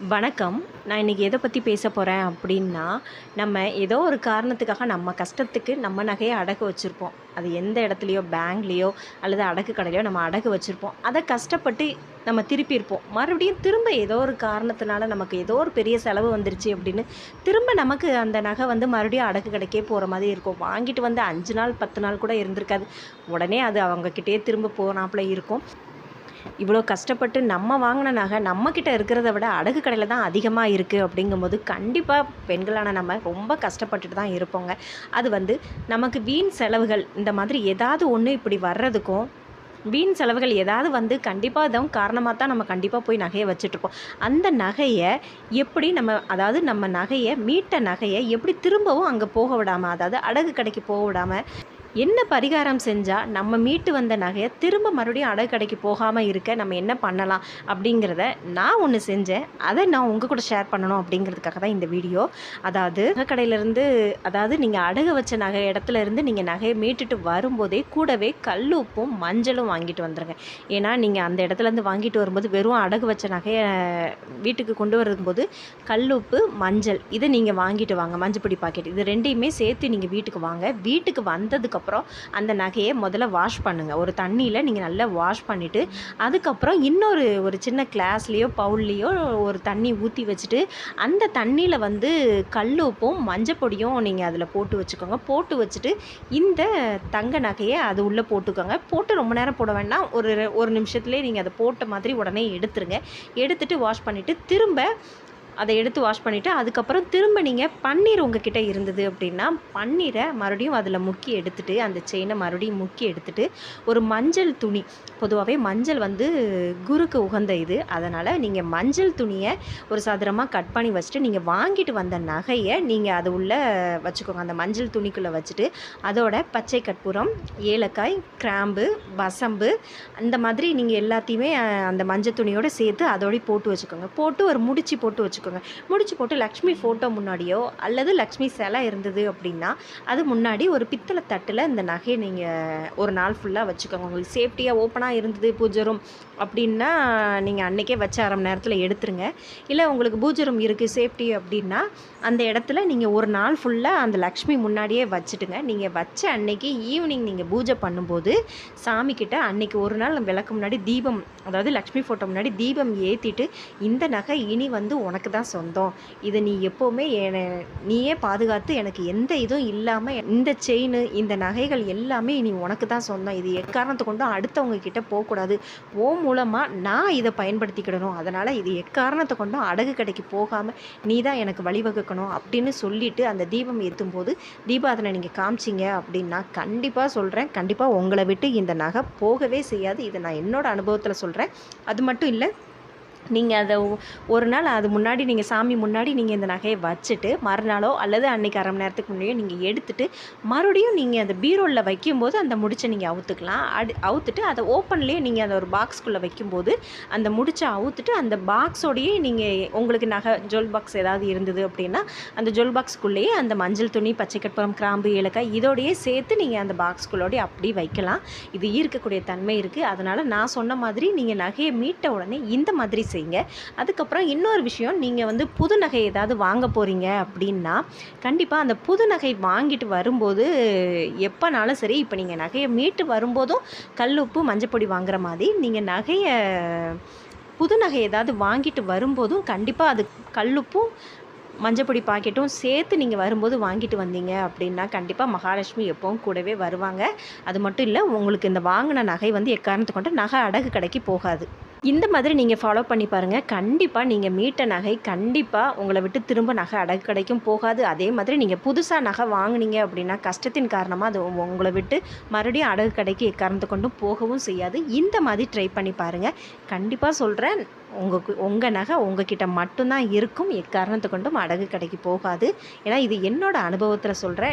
வணக்கம். நான் இன்றைக்கி எதை பற்றி பேச போகிறேன் அப்படின்னா நம்ம ஏதோ ஒரு காரணத்துக்காக நம்ம கஷ்டத்துக்கு நம்ம நகையை அடகு வச்சுருப்போம். அது எந்த இடத்துலையோ பேங்க்லேயோ அல்லது அடகு கடையிலையோ நம்ம அடகு வச்சுருப்போம். அதை கஷ்டப்பட்டு நம்ம திருப்பியிருப்போம் மறுபடியும் திரும்ப ஏதோ ஒரு காரணத்தினால நமக்கு ஏதோ ஒரு பெரிய செலவு வந்துருச்சு அப்படின்னு திரும்ப நமக்கு அந்த நகை வந்து மறுபடியும் அடகு கடைக்கே போகிற மாதிரி இருக்கும். வாங்கிட்டு வந்து அஞ்சு நாள் பத்து நாள் கூட இருந்திருக்காது. உடனே அது அவங்கக்கிட்டே திரும்ப போனாப்புல இருக்கும். இவ்வளோ கஷ்டப்பட்டு நம்ம வாங்கின நகை நம்மக்கிட்ட இருக்கிறத விட அடகு கடையில் தான் அதிகமாக இருக்குது அப்படிங்கும்போது கண்டிப்பாக பெண்களான நம்ம ரொம்ப கஷ்டப்பட்டுட்டு தான் இருப்போங்க. அது வந்து நமக்கு வீண் செலவுகள் இந்த மாதிரி ஏதாவது ஒன்று இப்படி வர்றதுக்கும் வீண் செலவுகள் ஏதாவது வந்து கண்டிப்பாக இதுவும் காரணமாக தான் நம்ம கண்டிப்பாக போய் நகையை வச்சுட்ருப்போம் அந்த நகையை எப்படி நம்ம அதாவது நம்ம நகையை மீட்ட நகையை எப்படி திரும்பவும் அங்கே போக விடாமல் அதாவது அடகு கடைக்கு போக விடாமல் என்ன பரிகாரம் செஞ்சால் நம்ம மீட்டு வந்த நகையை திரும்ப மறுபடியும் அடகு கடைக்கு போகாமல் இருக்க நம்ம என்ன பண்ணலாம் அப்படிங்கிறத நான் ஒன்று செஞ்சேன். அதை நான் உங்கள் கூட ஷேர் பண்ணணும் அப்படிங்கிறதுக்காக தான் இந்த வீடியோ. அதாவது நகைக்கடையிலேருந்து அதாவது நீங்கள் அடகு வச்ச நகை இடத்துல இருந்து நீங்கள் நகையை மீட்டுட்டு வரும்போதே கூடவே கல்லுப்பும் மஞ்சளும் வாங்கிட்டு வந்துடுங்க ஏன்னா நீங்கள் அந்த இடத்துலேருந்து வாங்கிட்டு வரும்போது வெறும் அடகு வச்ச நகையை வீட்டுக்கு கொண்டு வரும்போது கல்லுப்பு மஞ்சள் இதை நீங்கள் வாங்கிட்டு வாங்க. மஞ்சப்பொடி பாக்கெட் இது ரெண்டையுமே சேர்த்து நீங்கள் வீட்டுக்கு வாங்க. வீட்டுக்கு வந்ததுக்கப்புறம் அந்த நகையை முதல்ல வாஷ் பண்ணுங்கள் ஒரு தண்ணியில் நீங்கள் நல்லா வாஷ் பண்ணிவிட்டு அதுக்கப்புறம் இன்னொரு ஒரு சின்ன கிளாஸ்லேயோ பவுல்லையோ ஒரு தண்ணி ஊற்றி வச்சுட்டு அந்த தண்ணியில் வந்து கல்லுப்பும் மஞ்சப்பொடியும் நீங்கள் அதில் போட்டு வச்சுக்கோங்க. போட்டு வச்சுட்டு இந்த தங்க நகையை அது உள்ளே போட்டுக்கோங்க. போட்டு ரொம்ப நேரம் போட வேண்டாம். ஒரு ஒரு நிமிஷத்துலேயே நீங்கள் அதை போட்ட மாதிரி உடனே எடுத்துருங்க. எடுத்துகிட்டு வாஷ் பண்ணிவிட்டு திரும்ப அதை எடுத்து வாஷ் பண்ணிவிட்டு அதுக்கப்புறம் திரும்ப நீங்கள் பன்னீர் உங்ககிட்ட இருந்தது அப்படின்னா பன்னீரை மறுபடியும் அதில் முக்கி எடுத்துட்டு அந்த செயினை மறுபடியும் முக்கி எடுத்துட்டு ஒரு மஞ்சள் துணி பொதுவாகவே மஞ்சள் வந்து குருக்கு உகந்த இது. அதனால் நீங்கள் மஞ்சள் துணியை ஒரு சதுரமாக கட் பண்ணி வச்சுட்டு நீங்கள் வாங்கிட்டு வந்த நகையை நீங்கள் அது உள்ளே வச்சுக்கோங்க. அந்த மஞ்சள் துணிக்குள்ளே வச்சுட்டு அதோட பச்சை கற்பூரம் ஏலக்காய் கிராம்பு வசம்பு அந்த மாதிரி நீங்கள் எல்லாத்தையுமே அந்த மஞ்சள் துணியோடு சேர்த்து அதோடய போட்டு வச்சுக்கோங்க. போட்டு ஒரு முடிச்சு போட்டு வச்சுக்கோங்க. முடிச்சு போட்டு லக்ஷ்மி ஃபோட்டோ முன்னாடியோ அல்லது லக்ஷ்மி சிலை இருந்தது அப்படின்னா அது முன்னாடி ஒரு பித்தளை தட்டில் இந்த நகையை நீங்கள் ஒரு நாள் ஃபுல்லாக வச்சுக்கோங்க. உங்களுக்கு சேஃப்டியாக ஓப்பனாக இருந்தது பூஜை ரூம் அப்படின்னா நீங்கள் அன்றைக்கே வச்ச அரை மணி நேரத்தில் எடுத்துருங்க. இல்லை உங்களுக்கு பூஜை ரூம் இருக்குது சேஃப்டி அப்படின்னா அந்த இடத்துல நீங்கள் ஒரு நாள் ஃபுல்லாக அந்த லக்ஷ்மி முன்னாடியே வச்சுட்டுங்க. நீங்கள் வச்ச அன்னைக்கு ஈவினிங் நீங்கள் பூஜை பண்ணும்போது சாமிக்கிட்ட அன்னைக்கு ஒரு நாள் விளக்கு முன்னாடி தீபம் அதாவது லக்ஷ்மி ஃபோட்டோ முன்னாடி தீபம் ஏற்றிட்டு இந்த நகை இனி வந்து உனக்கு தான் சொந்தம். இதை நீ எப்போவுமே என்னை நீயே பாதுகாத்து எனக்கு எந்த இதுவும் இல்லாமல் இந்த செயின் இந்த நகைகள் எல்லாமே நீ உனக்கு தான் சொந்தம். இது எக்காரணத்தை கொண்டும் அடுத்தவங்க கிட்ட போகக்கூடாது. ஓ மூலமாக நான் இதை பயன்படுத்திக்கிடணும். அதனால் இது எக்காரணத்தை கொண்டும் அடகு கடைக்கு போகாமல் நீ தான் எனக்கு வழிவகுக்கணும் அப்படின்னு சொல்லிட்டு அந்த தீபம் ஏற்றும் போது தீபாதனை நீங்கள் காமிச்சிங்க அப்படின்னா கண்டிப்பாக சொல்கிறேன் கண்டிப்பாக உங்களை விட்டு இந்த நகை போகவே செய்யாது. இதை நான் என்னோட அனுபவத்தில் சொல்கிறேன் அது மட்டும் இல்லை நீங்கள் அதை ஒரு நாள் அது முன்னாடி நீங்கள் சாமி முன்னாடி நீங்கள் இந்த நகையை வச்சுட்டு மறுநாளோ அல்லது அன்னைக்கு அரை மணி நேரத்துக்கு முன்னாடியோ நீங்கள் எடுத்துட்டு மறுபடியும் நீங்கள் அந்த பீரோவில் வைக்கும்போது அந்த முடிச்சை நீங்கள் அவுத்துக்கலாம். அடு அவுத்துட்டு அதை ஓப்பன்லேயே நீங்கள் அதை ஒரு பாக்ஸ்குள்ளே வைக்கும்போது அந்த முடிச்சை அவுத்துட்டு அந்த பாக்ஸோடையே நீங்கள் உங்களுக்கு நகை ஜுவல் பாக்ஸ் ஏதாவது இருந்தது அப்படின்னா அந்த ஜுவல் பாக்ஸ்க்குள்ளேயே அந்த மஞ்சள் துணி பச்சை கற்பூரம் கிராம்பு ஏலக்காய் இதோடையே சேர்த்து நீங்கள் அந்த பாக்ஸ்குள்ளோடய அப்படி வைக்கலாம். இது ஈர்க்கக்கூடிய தன்மை இருக்குது அதனால் நான் சொன்ன மாதிரி நீங்கள் நகையை மீட்ட உடனே இந்த மாதிரி செய்யுங்க. அதுக்கப்புறம் இன்னொரு விஷயம் நீங்கள் வந்து புது நகை ஏதாவது வாங்க போகிறீங்க அப்படின்னா கண்டிப்பாக அந்த புது நகை வாங்கிட்டு வரும்போது எப்போனாலும் சரி இப்போ நீங்கள் நகையை மீட்டு வரும்போதும் கல் உப்பு மஞ்சப்பொடி வாங்குற மாதிரி நீங்கள் நகையை புது நகை ஏதாவது வாங்கிட்டு வரும்போதும் கண்டிப்பாக அது கல்லுப்பும் மஞ்சப்பொடி பாக்கெட்டும் சேர்த்து நீங்கள் வரும்போது வாங்கிட்டு வந்தீங்க அப்படின்னா கண்டிப்பாக மகாலட்சுமி எப்பவும் கூடவே வருவாங்க. அது மட்டும் இல்லை உங்களுக்கு இந்த வாங்கின நகை வந்து எக்காரணத்து கொண்டு நகை அடகு கடைக்கு போகாது. இந்த மாதிரி நீங்கள் ஃபாலோ பண்ணி பாருங்கள் கண்டிப்பாக நீங்கள் மீட்ட நகை கண்டிப்பாக உங்களை விட்டு திரும்ப நகை அடகு கடைக்கும் போகாது. அதே மாதிரி நீங்கள் புதுசாக நகை வாங்குனீங்க அப்படின்னா கஷ்டத்தின் காரணமாக அது உ- உங்களை விட்டு மறுபடியும் அடகு கடைக்கு எக்காரணத்து கொண்டும் போகவும் செய்யாது. இந்த மாதிரி ட்ரை பண்ணி பாருங்கள் கண்டிப்பாக சொல்கிறேன் உங்களுக்கு உங்கள் நகை உங்ககிட்ட மட்டும்தான் இருக்கும். எக்காரணத்தை கொண்டும் அடகு கடைக்கு போகாது. ஏன்னா இது என்னோடய அனுபவத்தில் சொல்கிறேன்